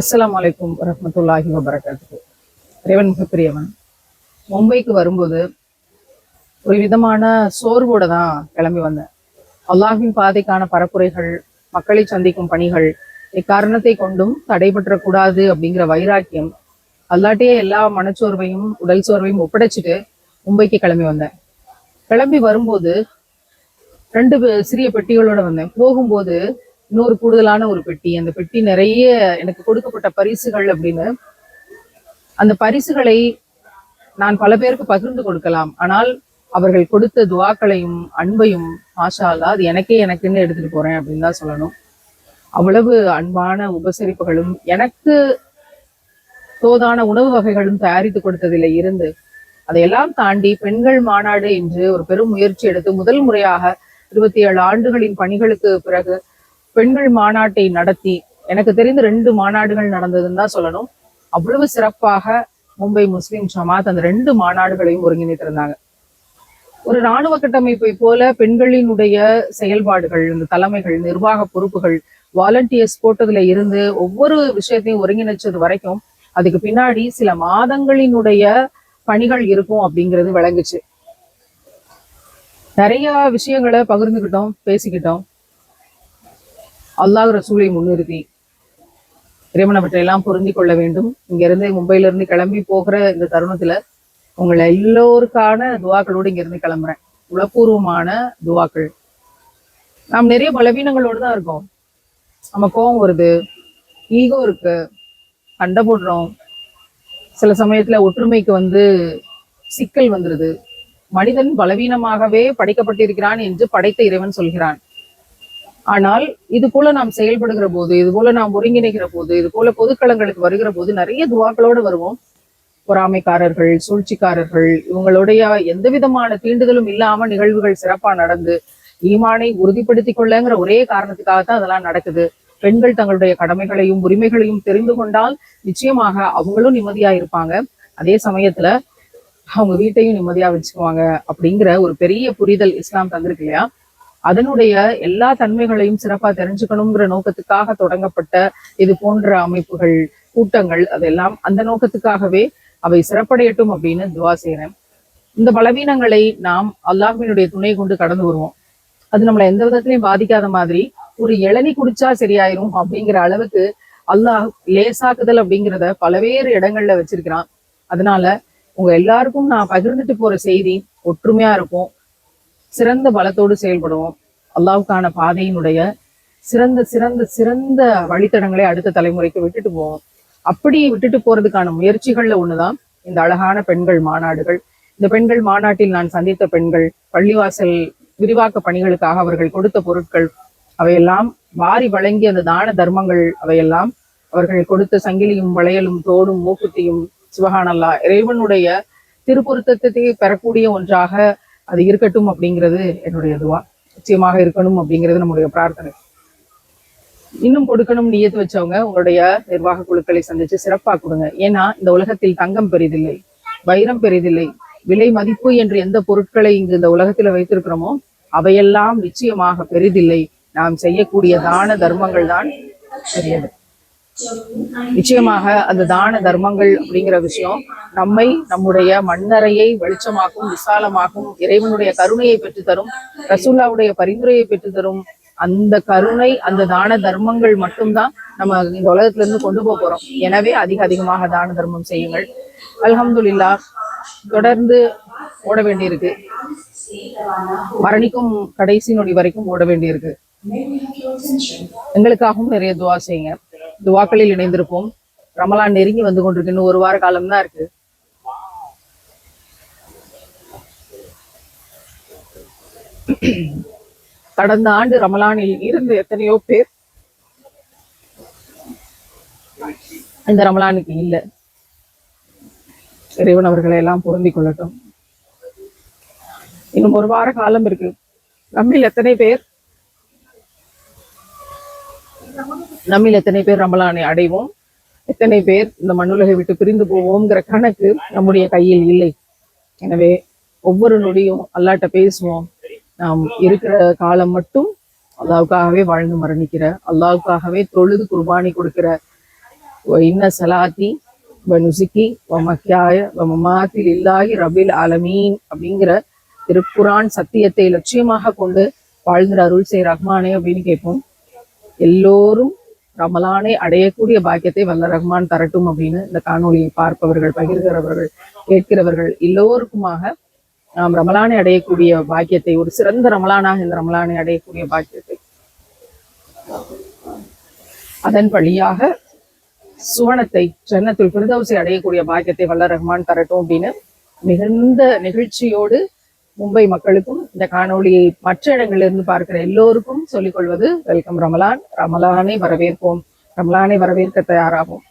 அஸ்லாம் வலைக்கும் வரஹ்மத்துல்லாஹி வபரகாத்துஹு. இறைவன் மிகப்பெரியவன். மும்பைக்கு வரும்போது ஒரு விதமான சோர்வோட தான் கிளம்பி வந்தேன். அல்லாஹின் பாதைக்கான பரப்புரைகள் மக்களை சந்திக்கும் பணிகள் இக்காரணத்தை கொண்டும் தடைபற்றக்கூடாது அப்படிங்கிற வைராக்கியம் அல்லாட்டையே எல்லா மனச்சோர்வையும் உடல் சோர்வையும் ஒப்படைச்சிட்டு மும்பைக்கு கிளம்பி வந்தேன். கிளம்பி வரும்போது ரெண்டு சிறிய பெட்டிகளோட வந்தேன். போகும்போது இன்னொரு கூடுதலான ஒரு பெட்டி. அந்த பெட்டி நிறைய எனக்கு கொடுக்கப்பட்ட பரிசுகள் அப்படின்னு. அந்த பரிசுகளை நான் பல பேருக்கு பகிர்ந்து கொடுக்கலாம். ஆனால் அவர்கள் கொடுத்த துவாக்களையும் அன்பையும் மாஷா அது எனக்கே எனக்குன்னு எடுத்துட்டு போறேன் அப்படின்னு தான் சொல்லணும். அவ்வளவு அன்பான உபசரிப்புகளும் எனக்கு தோதான உணவு வகைகளும் தயாரித்து கொடுத்ததில் இருந்து அதையெல்லாம் தாண்டி பெண்கள் மாநாடு என்று ஒரு பெரும் முயற்சி எடுத்து முதல் முறையாக இருபத்தி ஏழு ஆண்டுகளின் பணிகளுக்கு பிறகு பெண்கள் மாநாட்டை நடத்தி எனக்கு தெரிந்து ரெண்டு மாநாடுகள் நடந்ததுன்னு தான் சொல்லணும். அவ்வளவு சிறப்பாக மும்பை முஸ்லிம் ஜமாத் அந்த ரெண்டு மாநாடுகளையும் ஒருங்கிணைத்து இருந்தாங்க ஒரு இராணுவ கட்டமைப்பை போல பெண்களினுடைய செயல்பாடுகள் இந்த தலைமைகள் நிர்வாக பொறுப்புகள் வாலண்டியர்ஸ் போட்டதுல இருந்து ஒவ்வொரு விஷயத்தையும் ஒருங்கிணைச்சது வரைக்கும் அதுக்கு பின்னாடி சில மாதங்களினுடைய பணிகள் இருக்கும் அப்படிங்கிறது விளங்குச்சு. நிறைய விஷயங்களை பகிர்ந்துகிட்டோம் பேசிக்கிட்டோம். அல்லாஹ் ரசூலை முன்னிறுத்தி. இறைவன் அவற்றையெல்லாம் பொருந்தி கொள்ள வேண்டும். இங்கிருந்து மும்பையிலிருந்து மும்பையில இருந்து கிளம்பி போகிற இந்த தருணத்துல உங்களை எல்லோருக்கான துவாக்களோடு இங்க இருந்து கிளம்புறேன். உளப்பூர்வமான துவாக்கள். நாம் நிறைய பலவீனங்களோடு தான் இருக்கோம். நம்ம கோவம் வருது ஈகோ இருக்கு கண்டை போடுறோம். சில சமயத்துல ஒற்றுமைக்கு வந்து சிக்கல் வந்துருது. மனிதன் பலவீனமாகவே படைக்கப்பட்டிருக்கிறான் என்று படைத்த இறைவன் சொல்கிறான். ஆனால் இது போல நாம் செயல்படுகிற போது இது போல நாம் ஒருங்கிணைகிற போது இது போல பொதுக்களங்களுக்கு வருகிற போது நிறைய துவாக்களோடு வருவோம். பொறாமைக்காரர்கள் சூழ்ச்சிக்காரர்கள் இவங்களுடைய எந்த விதமான தீண்டுதலும் இல்லாம நிகழ்வுகள் சிறப்பா நடந்து ஈமானை உறுதிப்படுத்தி கொள்ளங்கிற ஒரே காரணத்துக்காக தான் அதெல்லாம் நடக்குது. பெண்கள் தங்களுடைய கடமைகளையும் உரிமைகளையும் தெரிந்து கொண்டால் நிச்சயமாக அவங்களும் நிம்மதியா இருப்பாங்க. அதே சமயத்துல அவங்க வீட்டையும் நிம்மதியா வச்சுக்குவாங்க அப்படிங்கிற ஒரு பெரிய புரிதல் இஸ்லாம் தந்திருக்கு இல்லையா? அதனுடைய எல்லா தன்மைகளையும் சிறப்பா தெரிஞ்சுக்கணுங்கிற நோக்கத்துக்காக தொடங்கப்பட்ட இது போன்ற அமைப்புகள் கூட்டங்கள் அதெல்லாம் அந்த நோக்கத்துக்காகவே அவை சிறப்படையட்டும் அப்படின்னு துவா செய்யறேன் இந்த பலவீனங்களை நாம் அல்லாஹ்வினுடைய துணை கொண்டு கடந்து வருவோம். அது நம்மளை எந்த விதத்திலையும் பாதிக்காத மாதிரி ஒரு இளநி குடிச்சா சரியாயிரும் அப்படிங்கிற அளவுக்கு அல்லாஹ் லேசாக்குதல் அப்படிங்கிறத பலவேறு இடங்கள்ல வச்சிருக்கிறான். அதனால உங்க எல்லாருக்கும் நான் பகிர்ந்துட்டு போற செய்தி ஒற்றுமையா இருக்கும். சிறந்த பலத்தோடு செயல்படுவோம். அல்லாவுக்கான பாதையினுடைய சிறந்த சிறந்த சிறந்த வழித்தடங்களை அடுத்த தலைமுறைக்கு விட்டுட்டு போவோம். அப்படி விட்டுட்டு போறதுக்கான முயற்சிகள்ல ஒண்ணுதான். இந்த அழகான பெண்கள் மாநாடுகள். இந்த பெண்கள் மாநாட்டில் நான் சந்தித்த பெண்கள் பள்ளிவாசல் விரிவாக்க பணிகளுக்காக அவர்கள் கொடுத்த பொருட்கள் அவையெல்லாம் வாரி வழங்கிய அந்த தான தர்மங்கள் அவையெல்லாம் அவர்கள் கொடுத்த சங்கிலியும் வளையலும் தோடும் மூக்குத்தியும் சிவகானல்லா இறைவனுடைய திருப்பொருத்தத்தை பெறக்கூடிய ஒன்றாக அது இருக்கட்டும் அப்படிங்கிறது என்னுடைய இதுவா நிச்சயமாக இருக்கணும் அப்படிங்கிறது நம்முடைய பிரார்த்தனை. இன்னும் கொடுக்கணும் நியத்து வச்சவங்க உங்களுடைய நிர்வாக குழுக்களை சந்திச்சு சிறப்பா கொடுங்க. ஏன்னா இந்த உலகத்தில் தங்கம் பெரிதில்லை வைரம் பெரிதில்லை விலை மதிப்பு என்று எந்த பொருட்களை இங்கு இந்த உலகத்துல வைத்திருக்கிறோமோ அவையெல்லாம் நிச்சயமாக பெரிதில்லை. நாம் செய்யக்கூடிய தான தர்மங்கள் தான் பெரியது. நிச்சயமாக அந்த தான தர்மங்கள் அப்படிங்கிற விஷயம் நம்மை நம்முடைய மண்ணறையை வெளிச்சமாக்கும் விசாலமாக்கும் இறைவனுடைய கருணையை பெற்றுத்தரும் ரசூல்லாவுடைய பரிந்துரையை பெற்றுத்தரும். அந்த கருணை அந்த தான தர்மங்கள் மட்டும்தான் நம்ம இந்த உலகத்துல இருந்து கொண்டு போக போறோம். எனவே அதிக அதிகமாக தான தர்மம் செய்யுங்கள். அல்ஹம்துல்லா தொடர்ந்து ஓட வேண்டியிருக்கு. மரணிக்கும் கடைசி நொடி வரைக்கும் ஓட வேண்டியிருக்கு. எங்களுக்காகவும் நிறைய துவா செய்யுங்க. துவாக்களில் இணைந்திருப்போம். ரமலான் நெருங்கி வந்து கொண்டிருக்கு இன்னும் ஒரு வார காலம் தான் இருக்கு. கடந்த ஆண்டு ரமலானில் இருந்து எத்தனையோ பேர் இந்த ரமலானுக்கு இல்ல. இறைவன் அவர்களை எல்லாம் பொருந்திக் கொள்ளட்டும். இன்னும் ஒரு வார காலம் இருக்கு. நம்மில் எத்தனை பேர்? நம்மில் எத்தனை பேர் ரமலானை அடைவோம்? எத்தனை பேர் இந்த மண்ணுலகை விட்டு பிரிந்து போவோங்கிற கணக்கு நம்முடைய கையில் இல்லை. எனவே ஒவ்வொரு நொடியும் அல்லாட்ட பேசுவோம். நாம் இருக்கிற காலம் மட்டும் அல்லாவுக்காகவே வாழ்ந்து மரணிக்கிற அல்லாவுக்காகவே தொழுது குர்பானி கொடுக்கிற. இன்ன சலாத்தி வனுசிக்கி வமக்கியாய வமமாத்தில் இல்லாஹி ரபில் ஆலமீன் அப்படிங்கிற திருக்குரான் சத்தியத்தை லட்சியமாக கொண்டு வாழ்ந்துற அருள் செய் ரஹ்மானே அப்படின்னு கேட்போம். எல்லோரும் ரமலானை அடையக்கூடிய பாக்கியத்தை வல்ல ரஹ்மான் தரட்டும் அப்படின்னு இந்த காணொலியை பார்ப்பவர்கள் பகிர்கிறவர்கள் கேட்கிறவர்கள் எல்லோருக்குமாக நாம் ரமலானை அடையக்கூடிய பாக்கியத்தை ஒரு சிறந்த ரமலானாக இந்த ரமலானை அடையக்கூடிய பாக்கியத்தை. அதன் வழியாக சுவனத்தை ஜன்னத்துல் பிரதவசை அடையக்கூடிய பாக்கியத்தை வல்ல ரஹ்மான் தரட்டும் அப்படின்னு மிகுந்த நிகழ்ச்சியோடு மும்பை மக்களுக்கும் இந்த காணொளியை மற்ற இடங்களிலிருந்து பார்க்கிற எல்லோருக்கும் சொல்லிக்கொள்வது வெல்கம் ரமலான். ரமலானை வரவேற்போம். ரமலானை வரவேற்க தயாராகும்